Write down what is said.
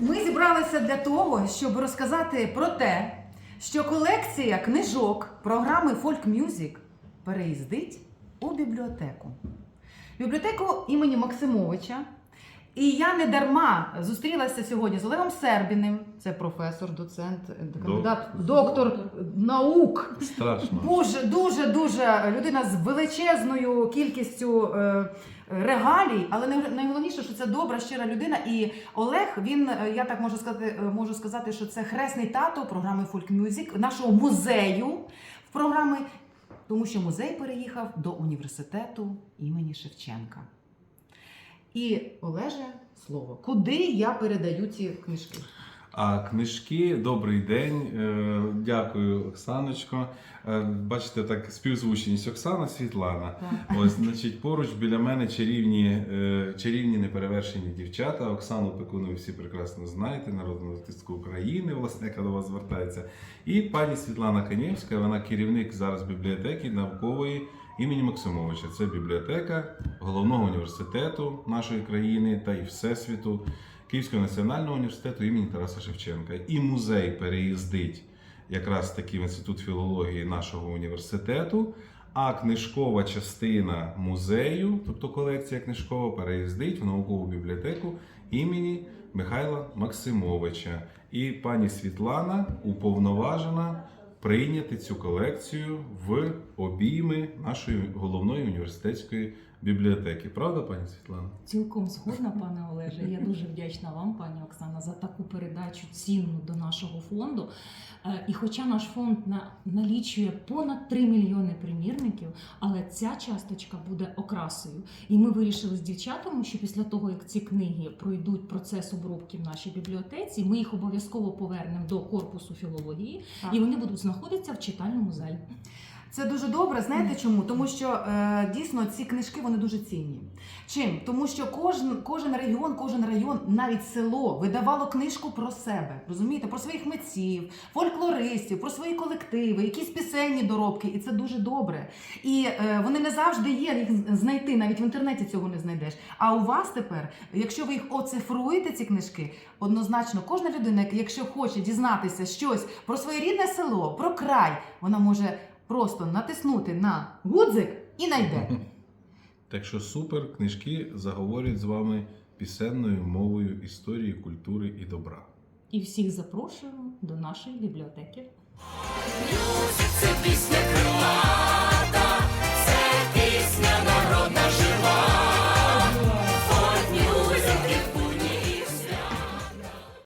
Ми зібралися для того, щоб розказати про те, що колекція книжок програми Folk Music переїздить у бібліотеку. Бібліотеку імені Максимовича. І я не дарма зустрілася сьогодні з Олегом Сербіним, це професор, доцент, кандидат, доктор наук. Страшно. Дуже, дуже, дуже людина з величезною кількістю е, регалій, але най- найголовніше, що це добра, щира людина. І Олег, він, е, я так можу сказати, е, можу сказати, що це хресний тато програми Folk Music, нашого музею в програми, тому що музей переїхав до університету імені Шевченка. І Олеже, слово, куди я передаю ці книжки? А книжки, добрий день. Е, Дякую, Оксаночко. Е, Бачите, так співзвучність Оксана Світлана. Ось, значить, поруч біля мене чарівні, е, чарівні неперевершені дівчата. Оксану Пекуну ви всі прекрасно знаєте, народну артистку України, власне, яка до вас звертається. І пані Світлана Канєвська, вона керівник зараз бібліотеки наукової імені Максимовича. Це бібліотека головного університету нашої країни та й Всесвіту. Київського національного університету імені Тараса Шевченка. І музей переїздить якраз таки в інститут філології нашого університету. А книжкова частина музею, тобто колекція книжкова, переїздить в наукову бібліотеку імені Михайла Максимовича. І пані Світлана уповноважена прийняти цю колекцію в обійми нашої головної університетської бібліотеки. Правда, пані Світлана? Цілком згодна, пане Олеже. Я дуже вдячна вам, пані Оксана, за таку передачу цінну до нашого фонду. Е, І хоча наш фонд налічує понад 3 мільйони примірників, але ця часточка буде окрасою. І ми вирішили з дівчатами, що після того, як ці книги пройдуть процес обробки в нашій бібліотеці, ми їх обов'язково повернемо до корпусу філології, Так. і вони будуть знаходитися в читальному залі. Це дуже добре. Знаєте чому? Тому що е, дійсно ці книжки вони дуже цінні. Чим? Тому що кожен, кожен регіон, кожен район, навіть село видавало книжку про себе. Розумієте, про своїх митців, фольклористів, про свої колективи, якісь пісенні доробки, і це дуже добре. І е, вони не завжди є їх знайти, навіть в інтернеті цього не знайдеш. А у вас тепер, якщо ви їх оцифруєте, ці книжки, однозначно кожна людина, якщо хоче дізнатися щось про своє рідне село, про край, вона може просто натиснути на гудзик і найде. Так що супер книжки заговорять з вами пісенною мовою історії, культури і добра. І всіх запрошуємо до нашої бібліотеки.